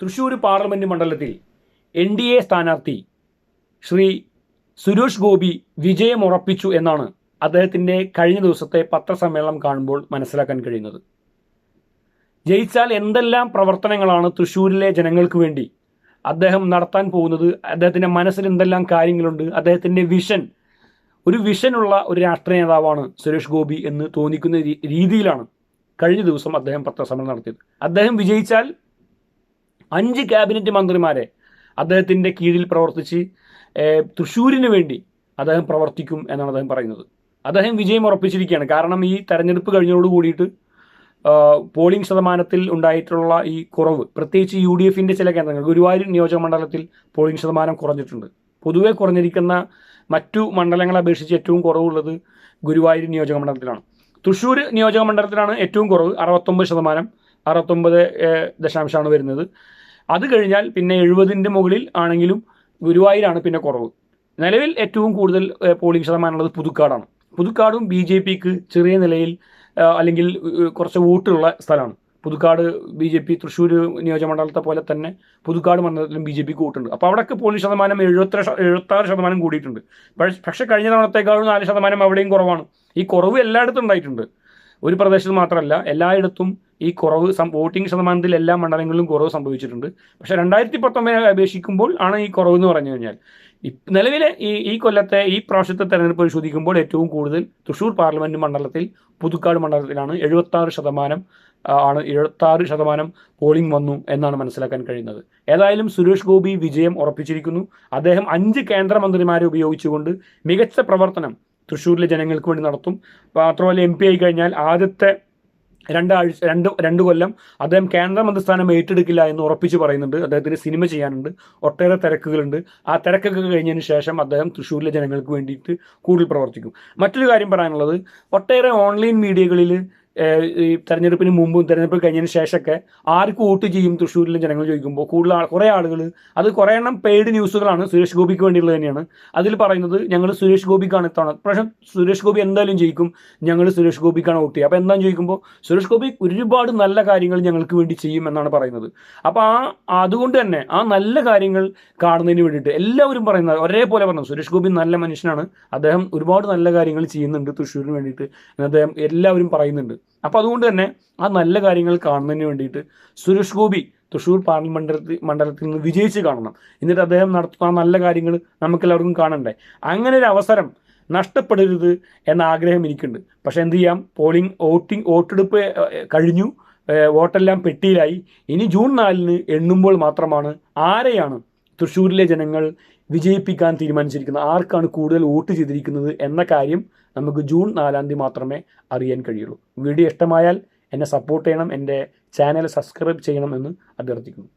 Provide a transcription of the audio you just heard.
Thrissur parliament മണ്ഡലത്തിൽ N D A സ്ഥാനാർത്ഥി ശ്രീ സുരേഷ് ഗോപി വിജയമുറപ്പിച്ചു എന്നാണ് അദ്ദേഹത്തിന്റെ കഴിഞ്ഞ ദിവസത്തെ പത്രസമ്മേളനം കാണുമ്പോൾ മനസ്സിലാക്കാൻ കഴിയുന്നത്. ജയിച്ചാൽ എന്തെല്ലാം പ്രവർത്തനങ്ങളാണ് തൃശ്ശൂരിലെ ജനങ്ങൾക്ക് വേണ്ടി അദ്ദേഹം നടത്താൻ പോകുന്നത് അദ്ദേഹത്തിന്റെ മനസ്സിൽ എന്തെല്ലാം കാര്യങ്ങളുണ്ട് അദ്ദേഹത്തിന്റെ വിഷൻ ഒരു വിഷനുള്ള ഒരു രാഷ്ട്രീയ നേതാവാണ് സുരേഷ് ഗോപി എന്ന് തോന്നിക്കുന്ന രീതിയിലാണ് കഴിഞ്ഞ ദിവസം അദ്ദേഹം പത്രസമ്മേളനം നടത്തിയത്. അദ്ദേഹം വിജയിച്ചാൽ അഞ്ച് ക്യാബിനറ്റ് മന്ത്രിമാരെ അദ്ദേഹത്തിന്റെ കീഴിൽ പ്രവർത്തിച്ച് തൃശ്ശൂരിന് വേണ്ടി അദ്ദേഹം പ്രവർത്തിക്കും എന്നാണ് അദ്ദേഹം പറയുന്നത്. അദ്ദേഹം വിജയം ഉറപ്പിച്ചിരിക്കുകയാണ്. കാരണം ഈ തെരഞ്ഞെടുപ്പ് കഴിഞ്ഞതോട് കൂടിയിട്ട് പോളിംഗ് ശതമാനത്തിൽ ഉണ്ടായിട്ടുള്ള ഈ കുറവ് പ്രത്യേകിച്ച് യു ഡി എഫിന്റെ ചില കേന്ദ്രങ്ങൾ ഗുരുവായൂർ നിയോജക മണ്ഡലത്തിൽ പോളിംഗ് ശതമാനം കുറഞ്ഞിട്ടുണ്ട്. പൊതുവേ കുറഞ്ഞിരിക്കുന്ന മറ്റു മണ്ഡലങ്ങളെ അപേക്ഷിച്ച് ഏറ്റവും കുറവുള്ളത് ഗുരുവായൂർ നിയോജക മണ്ഡലത്തിലാണ്. തൃശ്ശൂർ നിയോജക മണ്ഡലത്തിലാണ് ഏറ്റവും കുറവ് അറുപത്തൊമ്പത് ശതമാനം അറുപത്തൊമ്പത് ദശാംശമാണ് വരുന്നത്. അത് കഴിഞ്ഞാൽ പിന്നെ എഴുപതിന്റെ മുകളിൽ ആണെങ്കിലും ഗുരുവായൂരാണ് പിന്നെ കുറവ്. നിലവിൽ ഏറ്റവും കൂടുതൽ പോളിംഗ് ശതമാനമുള്ളത് പുതുക്കാടാണ്. പുതുക്കാടും ബി ജെ പിക്ക് ചെറിയ നിലയിൽ അല്ലെങ്കിൽ കുറച്ച് വോട്ടുള്ള സ്ഥലമാണ്. Puthukkad B J P Thrissur നിയോജകമണ്ഡലത്തെ പോലെ തന്നെ പുതുക്കാട് മണ്ഡലത്തിലും ബി ജെ പിക്ക് വോട്ടുണ്ട്. അപ്പോൾ അവിടെയൊക്കെ പോളിംഗ് ശതമാനം എഴുപത്തി എഴുപത്താറ് ശതമാനം കൂടിയിട്ടുണ്ട്. പക്ഷേ കഴിഞ്ഞ തവണത്തേക്കാളും നാല് ശതമാനം അവിടെയും കുറവാണ്. ഈ കുറവ് എല്ലായിടത്തും ഉണ്ടായിട്ടുണ്ട്. ഒരു പ്രദേശത്ത് മാത്രമല്ല എല്ലായിടത്തും ഈ കുറവ് വോട്ടിംഗ് ശതമാനത്തിൽ എല്ലാ മണ്ഡലങ്ങളിലും കുറവ് സംഭവിച്ചിട്ടുണ്ട്. പക്ഷേ രണ്ടായിരത്തി പത്തൊമ്പതിനെ അപേക്ഷിക്കുമ്പോൾ ആണ് ഈ കുറവ് എന്ന് പറഞ്ഞു കഴിഞ്ഞാൽ. നിലവിലെ ഈ ഈ കൊല്ലത്തെ ഈ പ്രാവശ്യത്തെ തെരഞ്ഞെടുപ്പ് പരിശോധിക്കുമ്പോൾ ഏറ്റവും കൂടുതൽ തൃശ്ശൂർ പാർലമെന്റ് മണ്ഡലത്തിൽ പുതുക്കാട് മണ്ഡലത്തിലാണ് എഴുപത്താറ് ശതമാനം ആണ് എഴുപത്താറ് ശതമാനം പോളിംഗ് വന്നു എന്നാണ് മനസ്സിലാക്കാൻ കഴിയുന്നത്. ഏതായാലും സുരേഷ് ഗോപി വിജയം ഉറപ്പിച്ചിരിക്കുന്നു. അദ്ദേഹം അഞ്ച് കേന്ദ്രമന്ത്രിമാരെ ഉപയോഗിച്ചുകൊണ്ട് മികച്ച പ്രവർത്തനം തൃശ്ശൂരിലെ ജനങ്ങൾക്ക് വേണ്ടി നടത്തും. മാത്രമല്ല എം പി ആയി കഴിഞ്ഞാൽ ആദ്യത്തെ രണ്ടാഴ്ച രണ്ട് രണ്ട് കൊല്ലം അദ്ദേഹം കേന്ദ്ര മന്ത്രിസ്ഥാനം ഏറ്റെടുക്കില്ല എന്ന് ഉറപ്പിച്ച് പറയുന്നുണ്ട്. അദ്ദേഹത്തിന് സിനിമ ചെയ്യാനുണ്ട്. ഒട്ടേറെ തിരക്കുകളുണ്ട്. ആ തിരക്കൊക്കെ കഴിഞ്ഞതിന് ശേഷം അദ്ദേഹം തൃശ്ശൂരിലെ ജനങ്ങൾക്ക് വേണ്ടിയിട്ട് കൂടുതൽ പ്രവർത്തിക്കും. മറ്റൊരു കാര്യം പറയാനുള്ളത് ഒട്ടേറെ ഓൺലൈൻ മീഡിയകളിൽ ഈ തെരഞ്ഞെടുപ്പിന് മുമ്പും തെരഞ്ഞെടുപ്പ് കഴിഞ്ഞതിന് ശേഷമൊക്കെ ആർക്ക് വോട്ട് ചെയ്യും തൃശ്ശൂരിലെ ജനങ്ങൾ ചോദിക്കുമ്പോൾ കൂടുതൽ ആൾ കുറേ ആളുകൾ അത് കുറേ എണ്ണം പെയ്ഡ് ന്യൂസുകളാണ് സുരേഷ് ഗോപിക്ക് വേണ്ടിയുള്ളത് തന്നെയാണ്. അതിൽ പറയുന്നത് ഞങ്ങൾ സുരേഷ് ഗോപിക്കാണ് ഇത്തവണ. പക്ഷേ സുരേഷ് ഗോപി എന്തായാലും ജയിക്കും. ഞങ്ങൾ സുരേഷ് ഗോപിക്കാണ് വോട്ട് ചെയ്യുക. അപ്പോൾ എന്താണെന്ന് ചോദിക്കുമ്പോൾ സുരേഷ് ഗോപി ഒരുപാട് നല്ല കാര്യങ്ങൾ ഞങ്ങൾക്ക് വേണ്ടി ചെയ്യും എന്നാണ് പറയുന്നത്. അപ്പോൾ ആ അതുകൊണ്ട് തന്നെ ആ നല്ല കാര്യങ്ങൾ കാണുന്നതിന് വേണ്ടിയിട്ട് എല്ലാവരും പറയുന്നത് ഒരേപോലെ പറഞ്ഞു. സുരേഷ് ഗോപി നല്ല മനുഷ്യനാണ്. അദ്ദേഹം ഒരുപാട് നല്ല കാര്യങ്ങൾ ചെയ്യുന്നുണ്ട് തൃശ്ശൂരിന് വേണ്ടിയിട്ട് അദ്ദേഹം എല്ലാവരും പറയുന്നുണ്ട്. അപ്പോൾ അതുകൊണ്ട് തന്നെ ആ നല്ല കാര്യങ്ങൾ കാണുന്നതിന് വേണ്ടിയിട്ട് സുരേഷ് ഗോപി തൃശ്ശൂർ പാർലമെന്റ് മണ്ഡലത്തിൽ നിന്ന് വിജയിച്ച് കാണണം. എന്നിട്ട് അദ്ദേഹം നടത്തുന്ന നല്ല കാര്യങ്ങൾ നമുക്കെല്ലാവർക്കും കാണണ്ടേ? അങ്ങനെ ഒരു അവസരം നഷ്ടപ്പെടരുത് എന്ന ആഗ്രഹം എനിക്കുണ്ട്. പക്ഷേ എന്ത് ചെയ്യാം? പോളിംഗ് വോട്ടിംഗ് വോട്ടെടുപ്പ് കഴിഞ്ഞു. വോട്ടെല്ലാം പെട്ടിയിലായി. ഇനി ജൂൺ നാലിന് എണ്ണുമ്പോൾ മാത്രമാണ് ആരെയാണ് തൃശ്ശൂരിലെ ജനങ്ങൾ വിജയിപ്പിക്കാൻ തീരുമാനിച്ചിരിക്കുന്നത് ആർക്കാണ് കൂടുതൽ വോട്ട് ചെയ്തിരിക്കുന്നത് എന്ന കാര്യം നമുക്ക് ജൂൺ നാലാം തീയതി മാത്രമേ അറിയാൻ കഴിയുള്ളൂ. വീഡിയോ ഇഷ്ടമായാൽ എന്നെ സപ്പോർട്ട് ചെയ്യണം എന്റെ ചാനൽ സബ്സ്ക്രൈബ് ചെയ്യണം എന്ന് അഭ്യർത്ഥിക്കുന്നു.